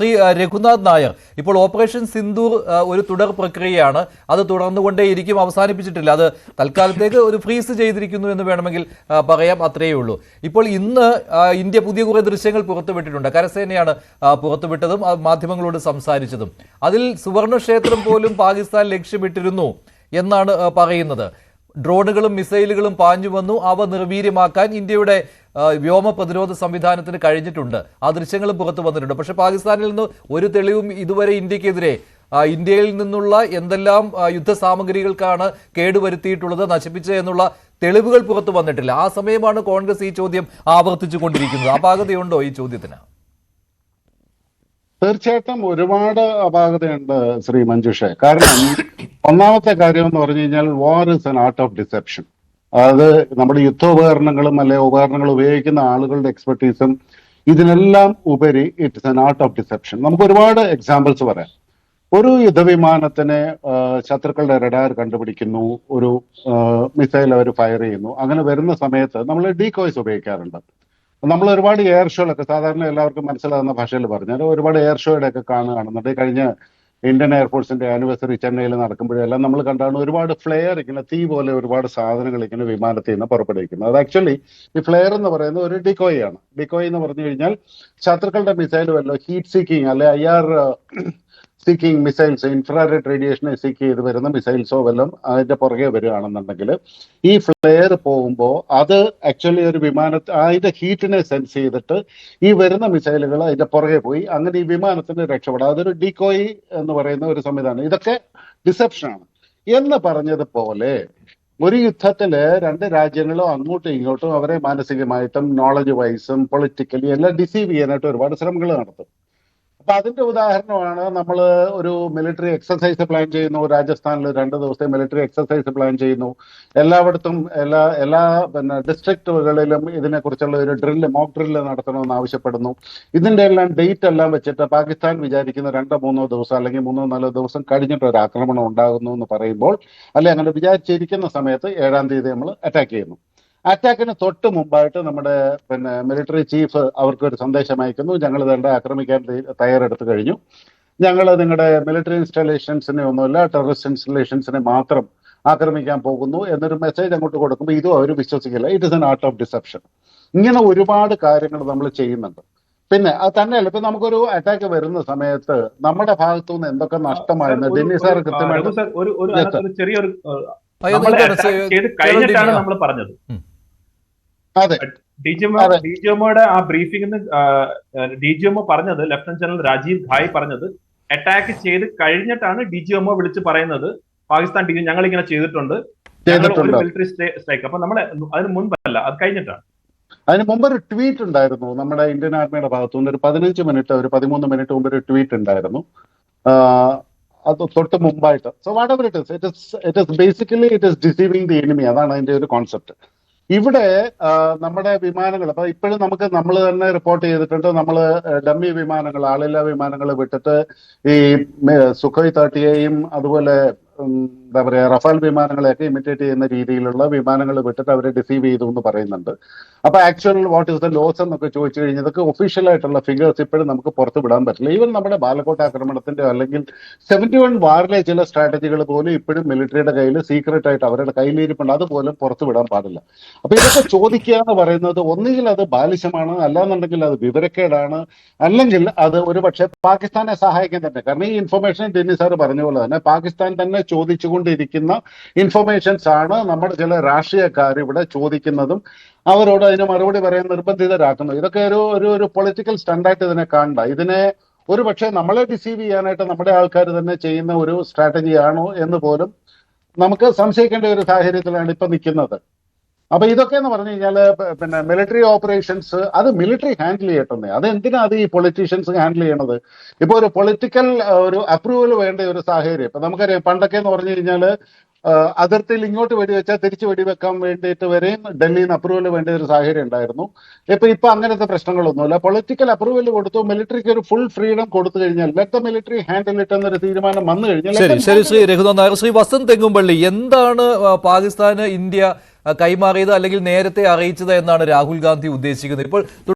ശ്രീ രഘുനാഥ് നായർ. ഇപ്പോൾ ഓപ്പറേഷൻ സിന്ദൂർ ഒരു തുടർ പ്രക്രിയയാണ്. അത് തുടർന്നുകൊണ്ടേയിരിക്കും. അവസാനിപ്പിച്ചിട്ടില്ല. അത് തൽക്കാലത്തേക്ക് ഒരു ഫ്രീസ് ചെയ്തിരിക്കുന്നു എന്ന് വേണമെങ്കിൽ പറയാം. അത്രയേ ഉള്ളൂ. ഇപ്പോൾ ഇന്ന് ഇന്ത്യ പുതിയ കുറേ ദൃശ്യങ്ങൾ പുറത്തുവിട്ടിട്ടുണ്ട്. കരസേനയാണ് പുറത്തുവിട്ടതും മാധ്യമങ്ങളോട് സംസാരിച്ചതും. അതിൽ സുവർണക്ഷേത്രം പോലും പാകിസ്ഥാൻ ലക്ഷ്യമിട്ടിരുന്നു എന്നാണ് പറയുന്നത്. ഡ്രോണുകളും മിസൈലുകളും പാഞ്ഞു വന്നു. അവ നിർവീര്യമാക്കാൻ ഇന്ത്യയുടെ വ്യോമ പ്രതിരോധ സംവിധാനത്തിന് കഴിഞ്ഞിട്ടുണ്ട്. ആ ദൃശ്യങ്ങളും പുറത്തു വന്നിട്ടുണ്ട്. പക്ഷേ പാകിസ്ഥാനിൽ നിന്ന് ഒരു തെളിവും ഇതുവരെ ഇന്ത്യക്കെതിരെ ഇന്ത്യയിൽ നിന്നുള്ള എന്തെല്ലാം യുദ്ധ സാമഗ്രികൾക്കാണ് കേടുവരുത്തിയിട്ടുള്ളത് നശിപ്പിച്ചത് എന്നുള്ള തെളിവുകൾ പുറത്തു വന്നിട്ടില്ല. ആ സമയമാണ് കോൺഗ്രസ് ഈ ചോദ്യം ആവർത്തിച്ചു കൊണ്ടിരിക്കുന്നത് അപാകതയുണ്ടോ ഈ ചോദ്യത്തിന്? തീർച്ചയായിട്ടും ഒരുപാട് അപാകതയുണ്ട് ശ്രീ മഞ്ജുഷെ. കാരണം ഒന്നാമത്തെ കാര്യം എന്ന് പറഞ്ഞു കഴിഞ്ഞാൽ war is an art of deception അതായത് നമ്മുടെ യുദ്ധോപകരണങ്ങളും അല്ലെ ഉപകരണങ്ങൾ ഉപയോഗിക്കുന്ന ആളുകളുടെ എക്സ്പെർട്ടീസും ഇതിനെല്ലാം ഉപരി it's an art of deception നമുക്ക് ഒരുപാട് എക്സാമ്പിൾസ് പറയാം. ഒരു യുദ്ധവിമാനത്തിനെ ശത്രുക്കളുടെ റഡാർ കണ്ടുപിടിക്കുന്നു. ഒരു മിസൈൽ അവർ ഫയർ ചെയ്യുന്നു. അങ്ങനെ വരുന്ന സമയത്ത് നമ്മൾ ഡീകോയ്സ് ഉപയോഗിക്കാറുണ്ട്. നമ്മൾ ഒരുപാട് എയർ ഷോയിലൊക്കെ സാധാരണ എല്ലാവർക്കും മനസ്സിലാകുന്ന ഭാഷയിൽ പറഞ്ഞാൽ ഒരുപാട് എയർ ഷോയുടെ ഒക്കെ കാണുകയാണെന്നുണ്ട് കഴിഞ്ഞ ഇന്ത്യൻ എയർഫോഴ്സിന്റെ ആനിവേഴ്സറി ചെന്നൈയിൽ നടക്കുമ്പോഴെല്ലാം നമ്മൾ കണ്ടാണ് ഒരുപാട് ഫ്ലെയർ ഇങ്ങനെ തീ പോലെ ഒരുപാട് സാധനങ്ങൾ ഇങ്ങനെ വിമാനത്തിൽ നിന്ന് പുറപ്പെടുവിക്കുന്നത്. അത് ആക്ച്വലി ഈ ഫ്ലെയർ എന്ന് പറയുന്നത് ഒരു ഡിക്കോയ് ആണ്. ഡിക്കോയ് എന്ന് പറഞ്ഞു കഴിഞ്ഞാൽ ശത്രുക്കളുടെ മിസൈൽ വല്ലോ ഹീറ്റ് സീക്കിങ് അല്ലെ I R seeking missiles infrared റേഡിയേഷനെ seek ചെയ്ത് വരുന്ന മിസൈൽസോ വല്ലതും അതിന്റെ പുറകെ വരികയാണെന്നുണ്ടെങ്കിൽ ഈ ഫ്ലെയർ പോകുമ്പോൾ അത് ആക്ച്വലി ഒരു വിമാനത്തെ അതിന്റെ ഹീറ്റിനെ സെൻസ് ചെയ്തിട്ട് ഈ വരുന്ന മിസൈലുകൾ അതിന്റെ പുറകെ പോയി അങ്ങനെ ഈ വിമാനത്തിന് രക്ഷപ്പെടാം. അതൊരു ഡീകോയി എന്ന് പറയുന്ന ഒരു സംവിധാനം. ഇതൊക്കെ ഡിസെപ്ഷനാണ്. എന്ന് പറഞ്ഞതുപോലെ ഒരു യുദ്ധത്തിൽ രണ്ട് രാജ്യങ്ങളും അങ്ങോട്ടും ഇങ്ങോട്ടും അവരെ മാനസികമായിട്ടും നോളജ് വൈസും പൊളിറ്റിക്കലി എല്ലാം ഡിസീവ് ചെയ്യാനായിട്ട് ഒരുപാട് ശ്രമങ്ങൾ നടത്തും. അപ്പൊ അതിന്റെ ഉദാഹരണമാണ് നമ്മൾ ഒരു മിലിറ്ററി എക്സസൈസ് പ്ലാൻ ചെയ്യുന്നു. രാജസ്ഥാനിൽ രണ്ട് ദിവസത്തെ മിലിറ്ററി എക്സസൈസ് പ്ലാൻ ചെയ്യുന്നു. എല്ലായിടത്തും എല്ലാ എല്ലാ പിന്നെ ഡിസ്ട്രിക്റ്റുകളിലും ഇതിനെക്കുറിച്ചുള്ള ഒരു ഡ്രില്ല് മോക്ക് ഡ്രില്ല് നടത്തണമെന്ന് ആവശ്യപ്പെടുന്നു. ഇതിന്റെ എല്ലാം ഡേറ്റ് എല്ലാം വെച്ചിട്ട് പാകിസ്ഥാൻ വിചാരിക്കുന്ന രണ്ടോ മൂന്നോ ദിവസം അല്ലെങ്കിൽ മൂന്നോ നാലോ ദിവസം കഴിഞ്ഞിട്ട് ഒരു ആക്രമണം ഉണ്ടാകുന്നു എന്ന് പറയുമ്പോൾ അല്ലെ അങ്ങനെ വിചാരിച്ചിരിക്കുന്ന സമയത്ത് ഏഴാം തീയതി നമ്മൾ അറ്റാക്ക് ചെയ്യുന്നു. അറ്റാക്കിന് തൊട്ട് മുമ്പായിട്ട് നമ്മുടെ പിന്നെ മിലിറ്ററി ചീഫ് അവർക്ക് ഒരു സന്ദേശം അയക്കുന്നു. ഞങ്ങൾ വേണ്ട ആക്രമിക്കാൻ തയ്യാറെടുത്തു കഴിഞ്ഞു. ഞങ്ങൾ നിങ്ങളുടെ മിലിറ്ററി ഇൻസ്റ്റാലേഷൻസിനെ ഒന്നുമില്ല ടെററിസ്റ്റ് ഇൻസ്റ്റലേഷൻസിനെ മാത്രം ആക്രമിക്കാൻ പോകുന്നു എന്നൊരു മെസ്സേജ് അങ്ങോട്ട് കൊടുക്കുമ്പോൾ ഇതും അവർ വിശ്വസിക്കില്ല. It is an art of deception ഇങ്ങനെ ഒരുപാട് കാര്യങ്ങൾ നമ്മൾ ചെയ്യുന്നുണ്ട്. പിന്നെ അത് തന്നെയല്ല ഇപ്പൊ നമുക്കൊരു അറ്റാക്ക് വരുന്ന സമയത്ത് നമ്മുടെ ഭാഗത്തു നിന്ന് എന്തൊക്കെ നഷ്ടമായിരുന്നു? ഡെന്നി സാർ കൃത്യമായിട്ട് ചെറിയൊരു കഴിഞ്ഞിട്ടാണ് നമ്മൾ പറഞ്ഞത്. അതെ. ഡിജിഎംഒയുടെ ആ ബ്രീഫിംഗിന് ഡിജിഎംഒ പറഞ്ഞത് ലഫ്റ്റനന്റ് ജനറൽ രാജീവ് ഘായ് പറഞ്ഞത് അറ്റാക്ക് ചെയ്ത് കഴിഞ്ഞിട്ടാണ് ഡിജിഒമോ വിളിച്ച് പറയുന്നത്. പാകിസ്ഥാൻ ടീം ഞങ്ങൾ ഇങ്ങനെ ചെയ്തിട്ടുണ്ട്. ഒരു മിലിറ്ററി സ്ട്രൈക്ക് അപ്പൊ നമ്മൾ അതിന് മുൻപല്ല അത് കഴിഞ്ഞിട്ടാണ് അതിന് മുമ്പ് ഒരു ട്വീറ്റ് ഉണ്ടായിരുന്നു. നമ്മുടെ ഇന്ത്യൻ ആർമിയുടെ ഭാഗത്തുനിന്ന് ഒരു പതിനഞ്ച് മിനിറ്റ് ഒരു പതിമൂന്ന് മിനിറ്റ് മുമ്പ് ഒരു ട്വീറ്റ് ഉണ്ടായിരുന്നു. അത് തൊട്ട് മുമ്പായിട്ട്. So whatever it is it is it is basically it is deceiving the enemy അതാണ് അതിന്റെ ഒരു കോൺസെപ്റ്റ് ഇവിടെ നമ്മുടെ വിമാനങ്ങൾ അപ്പൊ ഇപ്പോഴും നമുക്ക് നമ്മൾ തന്നെ റിപ്പോർട്ട് ചെയ്തിട്ടുണ്ട് നമ്മൾ ഡമ്മി വിമാനങ്ങൾ ആളില്ലാ വിമാനങ്ങൾ വിട്ടിട്ട് ഈ സുഖോയ് തേർട്ടിയെയും അതുപോലെ എന്താ പറയുക റഫാൽ വിമാനങ്ങളെയൊക്കെ ഇമിറ്റേറ്റ് ചെയ്യുന്ന രീതിയിലുള്ള വിമാനങ്ങൾ വിട്ടിട്ട് അവരെ ഡിസീവ് ചെയ്തു എന്ന് പറയുന്നുണ്ട്. അപ്പൊ actual what is the loss എന്നൊക്കെ ചോദിച്ചു ഒഫീഷ്യൽ ആയിട്ടുള്ള ഫിഗേഴ്സ് ഇപ്പോഴും നമുക്ക് പുറത്ത് വിടാൻ പറ്റില്ല. ഈവൻ നമ്മുടെ ബാലക്കോട്ട് ആക്രമണത്തിന്റെ അല്ലെങ്കിൽ സെവന്റി വൺ വാറിലെ ചില സ്ട്രാറ്റജികൾ പോലും ഇപ്പോഴും മിലിറ്ററിയുടെ കയ്യിൽ സീക്രട്ട് ആയിട്ട് അവരുടെ കയ്യിലിരിപ്പുണ്ട്. അതുപോലും പുറത്ത് വിടാൻ പാടില്ല. അപ്പൊ ഇതൊക്കെ ചോദിക്കുക എന്ന് പറയുന്നത് ഒന്നുകിൽ അത് ബാലിശമാണ് അല്ലാന്നുണ്ടെങ്കിൽ അത് വിവരക്കേടാണ് അല്ലെങ്കിൽ അത് ഒരു പക്ഷേ പാകിസ്ഥാനെ സഹായിക്കാൻ തന്നെ. കാരണം ഈ ഇൻഫർമേഷൻ ഡെന്നി സാർ പറഞ്ഞ പോലെ തന്നെ പാകിസ്ഥാൻ തന്നെ ചോദിച്ചുകൊണ്ടിരിക്കുന്ന ഇൻഫർമേഷൻസ് ആണ് നമ്മുടെ ചില രാഷ്ട്രീയക്കാർ ഇവിടെ ചോദിക്കുന്നതും അവരോട് അതിന് മറുപടി പറയാൻ നിർബന്ധിതരാക്കുന്നത്. ഇതൊക്കെ ഒരു ഒരു ഒരു പൊളിറ്റിക്കൽ സ്റ്റണ്ടായിട്ട് ഇതിനെ കാണണ്ട. ഇതിനെ ഒരു പക്ഷേ നമ്മളെ ഡിസീവ് ചെയ്യാനായിട്ട് നമ്മുടെ ആൾക്കാർ തന്നെ ചെയ്യുന്ന ഒരു സ്ട്രാറ്റജി ആണോ എന്ന് പോലും നമുക്ക് സംശയിക്കേണ്ട ഒരു സാഹചര്യത്തിലാണ് ഇപ്പൊ നിൽക്കുന്നത്. അപ്പൊ ഇതൊക്കെ എന്ന് പറഞ്ഞു കഴിഞ്ഞാൽ പിന്നെ മിലിറ്ററി ഓപ്പറേഷൻസ് അത് മിലിറ്ററി ഹാൻഡിൽ ചെയ്യട്ടെ അത് എന്തിനാ അത് ഈ പൊളിറ്റീഷ്യൻസ് ഹാൻഡിൽ ചെയ്യണത്? ഇപ്പൊ ഒരു പൊളിറ്റിക്കൽ ഒരു അപ്രൂവൽ വേണ്ട ഒരു സാഹചര്യം. ഇപ്പൊ നമുക്കറിയാം പണ്ടൊക്കെ എന്ന് പറഞ്ഞു കഴിഞ്ഞാൽ അതിർത്തിയിൽ ഇങ്ങോട്ട് വെടിവെച്ചാൽ തിരിച്ച് വെടിവെക്കാൻ വേണ്ടിയിട്ട് വരെയും ഡൽഹിയിൽ നിന്ന് അപ്രൂവൽ വേണ്ട ഒരു സാഹചര്യം ഉണ്ടായിരുന്നു. ഇപ്പൊ ഇപ്പൊ അങ്ങനത്തെ പ്രശ്നങ്ങളൊന്നുമില്ല. പൊളിറ്റിക്കൽ അപ്രൂവൽ കൊടുത്തു മിലിറ്ററിക്ക് ഒരു ഫുൾ ഫ്രീഡം കൊടുത്തു കഴിഞ്ഞാൽ ലെറ്റ് ദ മിലിറ്ററി ഹാൻഡിൽ ഇട്ട് എന്നൊരു തീരുമാനം വന്നു കഴിഞ്ഞാൽ ശരി ശരി ശ്രീ രഘുനാഥ് നായർ. ശ്രീ വസന്ത് തെങ്ങുംപള്ളി എന്താണ് പാകിസ്ഥാന് ഇന്ത്യ കൈമാറിയത് അല്ലെങ്കിൽ നേരത്തെ അറിയിച്ചത് എന്നാണ് രാഹുൽ ഗാന്ധി ഉദ്ദേശിക്കുന്നത്. ഇപ്പോൾ